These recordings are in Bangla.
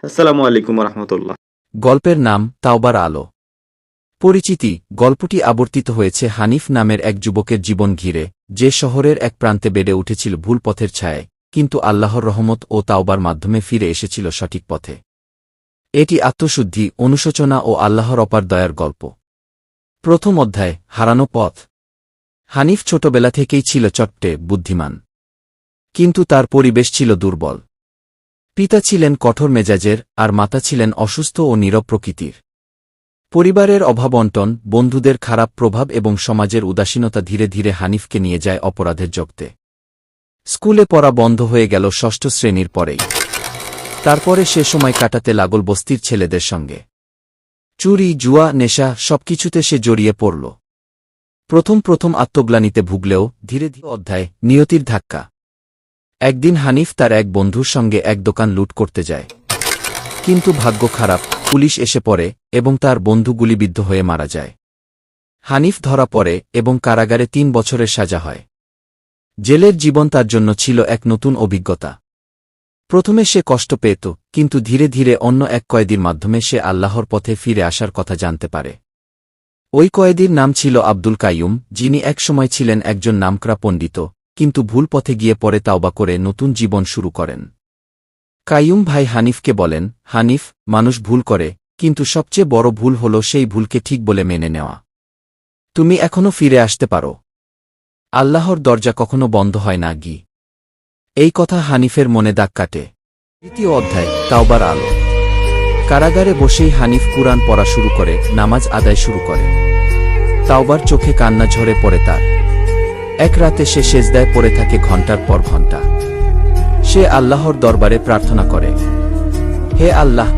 আসসালামু আলাইকুম রহমতুল্লাহ। গল্পের নাম তাওবার আলো। পরিচিতি, গল্পটি আবর্তিত হয়েছে হানিফ নামের এক যুবকের জীবন ঘিরে, যে শহরের এক প্রান্তে বেড়ে উঠেছিল ভুল পথের ছায়ায়, কিন্তু আল্লাহর রহমত ও তাওবার মাধ্যমে ফিরে এসেছিল সঠিক পথে। এটি আত্মশুদ্ধি, অনুশোচনা ও আল্লাহর অপার দয়ার গল্প। প্রথম অধ্যায়, হারানো পথ। হানিফ ছোটবেলা থেকেই ছিল চট্টে, বুদ্ধিমান। কিন্তু তার পরিবেশ ছিল দুর্বল। পিতা ছিলেন কঠোর মেজাজের, আর মাতা ছিলেন অসুস্থ ও নীরব প্রকৃতির। পরিবারের অভাবন্টন বন্ধুদের খারাপ প্রভাব এবং সমাজের উদাসীনতা ধীরে ধীরে হানিফকে নিয়ে যায় অপরাধের জগতে। স্কুলে পড়া বন্ধ হয়ে গেল ষষ্ঠ শ্রেণির পরেই। তারপরে সে সময় কাটাতে লাগল বস্তির ছেলেদের সঙ্গে। চুরি, জুয়া, নেশা সবকিছুতে সে জড়িয়ে পড়ল। প্রথম প্রথম আত্মগ্লানিতে ভুগলেও ধীরে ধীরে অধ্যায়, নিয়তির ধাক্কা। একদিন হানিফ তার এক বন্ধুর সঙ্গে এক দোকান লুট করতে যায়। কিন্তু ভাগ্য খারাপ, পুলিশ এসে পড়ে এবং তার বন্ধু গুলিবিদ্ধ হয়ে মারা যায়। হানিফ ধরা পড়ে এবং কারাগারে তিন বছরের সাজা হয়। জেলের জীবন তার জন্য ছিল এক নতুন অভিজ্ঞতা। প্রথমে সে কষ্ট পেত, কিন্তু ধীরে ধীরে অন্য এক কয়েদির মাধ্যমে সে আল্লাহর পথে ফিরে আসার কথা জানতে পারে। ওই কয়েদির নাম ছিল আব্দুল কাইয়ুম, যিনি একসময় ছিলেন একজন নামকরা পণ্ডিত কিন্তু ভুল পথে গিয়ে পরে তাওবা করে নতুন জীবন শুরু করেন। কাইয়ুম ভাই হানিফকে বলেন, হানিফ, মানুষ ভুল করে, কিন্তু সবচেয়ে বড় ভুল হল সেই ভুলকে ঠিক বলে মেনে নেওয়া। তুমি এখনও ফিরে আসতে পারো। আল্লাহর দরজা কখনো বন্ধ হয় না, গি। এই কথা হানিফের মনে দাগ কাটে। দ্বিতীয় অধ্যায়, তাওবার আলো। কারাগারে বসেই হানিফ কুরআন পড়া শুরু করে, নামাজ আদায় শুরু করে। তাওবার চোখে কান্না ঝরে পড়ে তার। এক রাতে সে সেজদায় পড়ে থাকে ঘণ্টার পর ঘণ্টা। সে আল্লাহর দরবারে প্রার্থনা করে, হে আল্লাহ,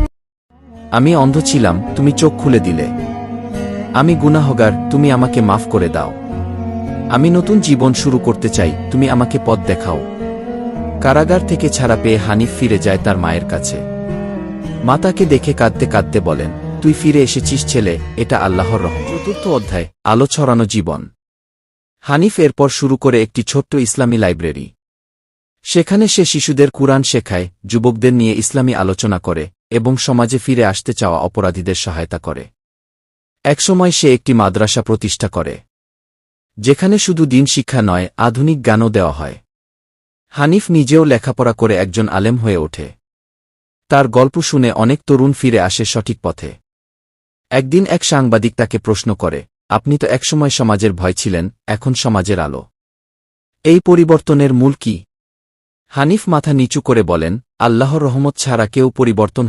আমি অন্ধ ছিলাম, তুমি চোখ খুলে দিলে। আমি গুনাহগার, তুমি আমাকে মাফ করে দাও। আমি নতুন জীবন শুরু করতে চাই, তুমি আমাকে পথ দেখাও। কারাগার থেকে ছাড়া পেয়ে হানিফ ফিরে যায় তার মায়ের কাছে। মাতাকে দেখে কাঁদতে কাঁদতে বলেন, তুই ফিরে এসেছিস ছেলে, এটা আল্লাহর রহম। চতুর্থ অধ্যায়, আলো ছড়ানো জীবন। হানিফ এরপর শুরু করে একটি ছোট্ট ইসলামী লাইব্রেরি। সেখানে সে শিশুদের কুরআন শেখায়, যুবকদের নিয়ে ইসলামী আলোচনা করে, এবং সমাজে ফিরে আসতে চাওয়া অপরাধীদের সহায়তা করে। একসময় সে একটি মাদ্রাসা প্রতিষ্ঠা করে, যেখানে শুধু দিন শিক্ষা নয়, আধুনিক জ্ঞানও দেওয়া হয়। হানিফ নিজেও লেখাপড়া করে একজন আলেম হয়ে ওঠে। তার গল্প শুনে অনেক তরুণ ফিরে আসে সঠিক পথে। একদিন এক সাংবাদিক তাকে প্রশ্ন করে আপনি তো একসময় সমাজের ভয় ছিলেন, এখন সমাজের আলো। এই পরিবর্তনের মূল কি? হানিফ মাথা নিচু করে বলেন, আল্লাহর রহমত ছাড়া কেউ পরিবর্তন